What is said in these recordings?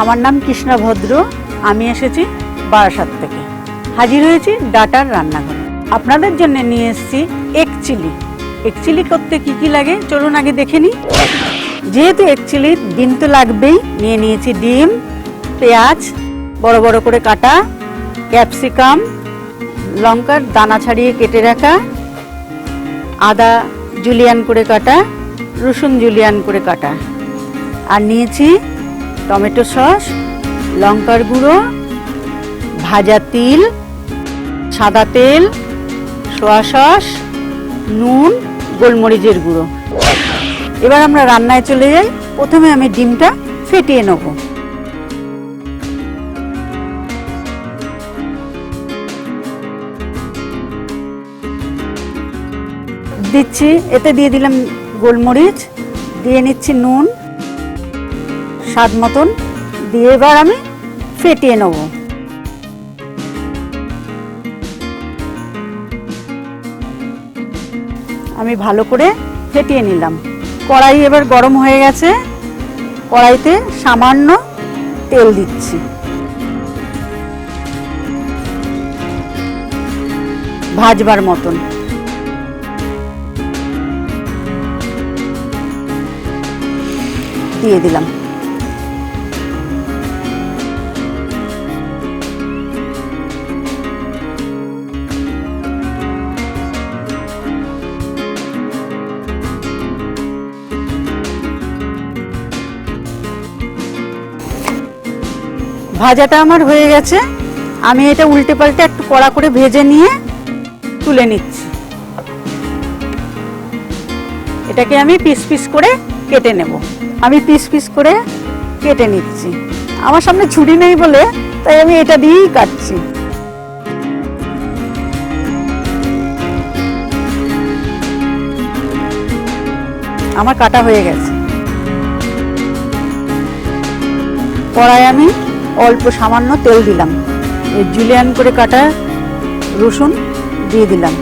আমার নাম কৃষ্ণা ভদ্র। আমি এসেছি বারাসাত থেকে। হাজির হয়েছি ডাটার রান্নাঘরে। আপনাদের জন্য নিয়ে এসেছি এক চিলি। এক চিলি করতে কি কি লাগে চলুন আগে দেখে নিই। যেহেতু এক চিলি ডিম তো লাগবেই, নিয়ে নিয়েছি ডিম, পেঁয়াজ, বড় বড় করে কাটা, ক্যাপসিকাম, লঙ্কার দানা ছাড়িয়ে কেটে রাখা, আদা জুলিয়ান করে কাটা, রসুন জুলিয়ান করে কাটা। আর নিয়েছি টমেটো সস, লঙ্কার গুঁড়ো, ভাজা তিল, সাদা তেল, সোয়া সস, নুন, গোলমরিচের গুঁড়ো। এবার আমরা রান্নায় চলে যাই। প্রথমে আমি ডিমটা ফেটিয়ে নেব। দিচ্ছি, এতে দিয়ে দিলাম গোলমরিচ, দিয়ে নিচ্ছি নুন স্বাদ মতন দিয়ে এবার আমি ফেটিয়ে নেব। আমি ভালো করে ফেটিয়ে নিলাম। কড়াই এবার গরম হয়ে গেছে। কড়াইতে সামান্য তেল দিচ্ছি। ভাজবার মতন। দিয়ে দিলাম। ভাজাটা আমার হয়ে গেছে। আমি এটা উল্টে পাল্টে একটু কড়া করে ভেজে নিয়ে তুলে নিচ্ছি। এটাকে আমি পিস পিস করে কেটে নেব। আমি পিস পিস করে কেটে নিচ্ছি। আমার সামনে ছুরি নেই বলে, তাই আমি এটা দিয়েই কাটছি। আমার কাটা হয়ে গেছে। কড়াই আমি অল্প সামান্য তেল দিলাম। জুলিয়ান করে কাটা রসুন দিয়ে দিলাম।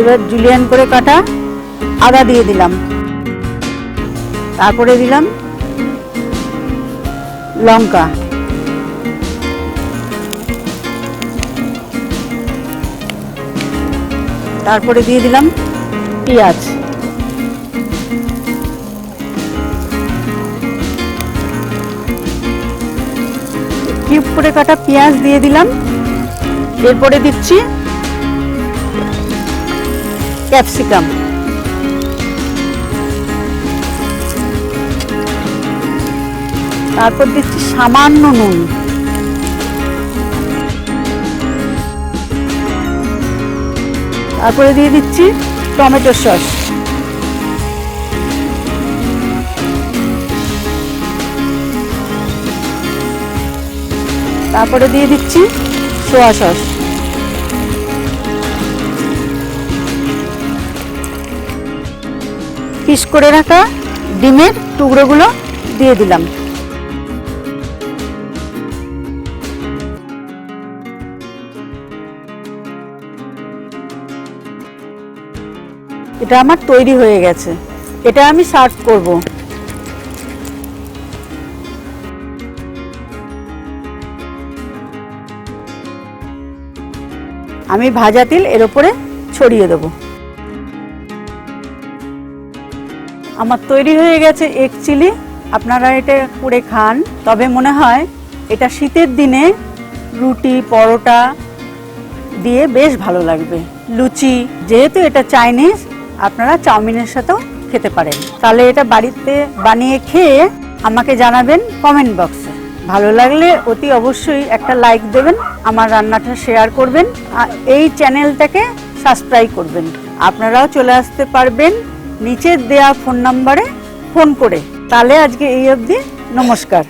এবার জুলিয়ান করে কাটা আদা দিয়ে দিলাম। তারপরে দিলাম লঙ্কা। তারপরে দিয়ে দিলাম পেঁয়াজ। কিউব করে কাটা পেঁয়াজ দিয়ে দিলাম। এরপরে দিচ্ছি ক্যাপসিকাম তারপর দিচ্ছি সামান্য নুন। তারপরে দিয়ে দিচ্ছি টমেটো সস। তারপরে দিয়ে দিচ্ছি সোয়া সস। পিস করে রাখা ডিমের টুকরোগুলো দিয়ে দিলাম। এটা আমার তৈরি হয়ে গেছে। এটা আমি সার্ভ করব। আমি ভাজা তিল এর উপরে ছড়িয়ে দেব। আমার তৈরি হয়ে গেছে এক চিলি আপনারা এটা করে খান। তবে মনে হয় এটা শীতের দিনে রুটি, পরোটা দিয়ে বেশ ভালো লাগবে। লুচি, যেহেতু এটা চাইনিজ, আপনারা চাউমিনের সাথেও খেতে পারেন। তাহলে এটা বাড়িতে বানিয়ে খেয়ে আমাকে জানাবেন কমেন্ট বক্সে। ভালো লাগলে অতি অবশ্যই একটা লাইক দেবেন, আমার রান্নাটা শেয়ার করবেন, আর এই চ্যানেলটাকে সাবস্ক্রাইব করবেন। আপনারাও চলে আসতে পারবেন নিচের দেয়া ফোন নাম্বারে ফোন করে। তাহলে আজকে এই অবধি, নমস্কার।